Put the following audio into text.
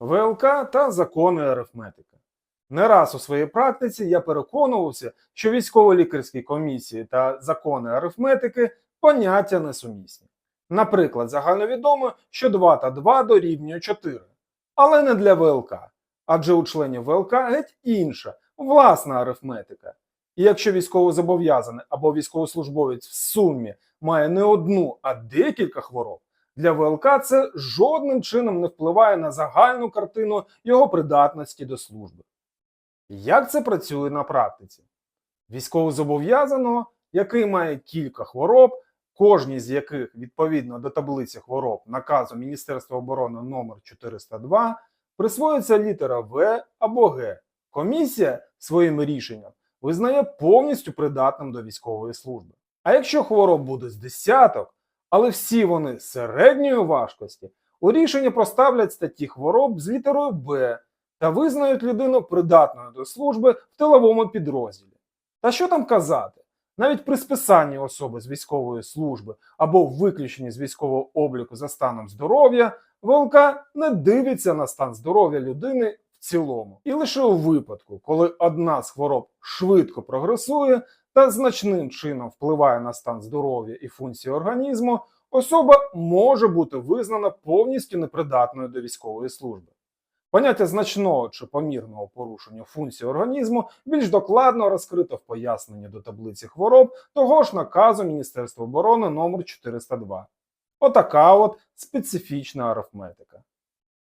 ВЛК та закони арифметики. Не раз у своїй практиці я переконувався, що військово-лікарські комісії та закони арифметики поняття несумісні. Наприклад, загальновідомо, що 2 та 2 дорівнює 4. Але не для ВЛК, адже у членів ВЛК геть інша, власна арифметика. І якщо військовозобов'язаний або військовослужбовець в сумі має не одну, а декілька хвороб, для ВЛК це жодним чином не впливає на загальну картину його придатності до служби. Як це працює на практиці? Військовозобов'язаного, який має кілька хвороб, кожній з яких відповідно до таблиці хвороб наказу Міністерства оборони номер 402 присвоюється літера В або Г. Комісія своїм рішенням визнає повністю придатним до військової служби. А якщо хвороб буде з десяток, але всі вони середньої важкості, у рішенні проставлять статті хвороб з літерою Б та визнають людину придатною до служби в тиловому підрозділі. Та що там казати? Навіть при списанні особи з військової служби або виключенні з військового обліку за станом здоров'я, ВЛК не дивиться на стан здоров'я людини в цілому. І лише у випадку, коли одна з хвороб швидко прогресує та значним чином впливає на стан здоров'я і функції організму, особа може бути визнана повністю непридатною до військової служби. Поняття значного чи помірного порушення функцій організму більш докладно розкрито в поясненні до таблиці хвороб того ж наказу Міністерства оборони номер 402. Отака от специфічна арифметика.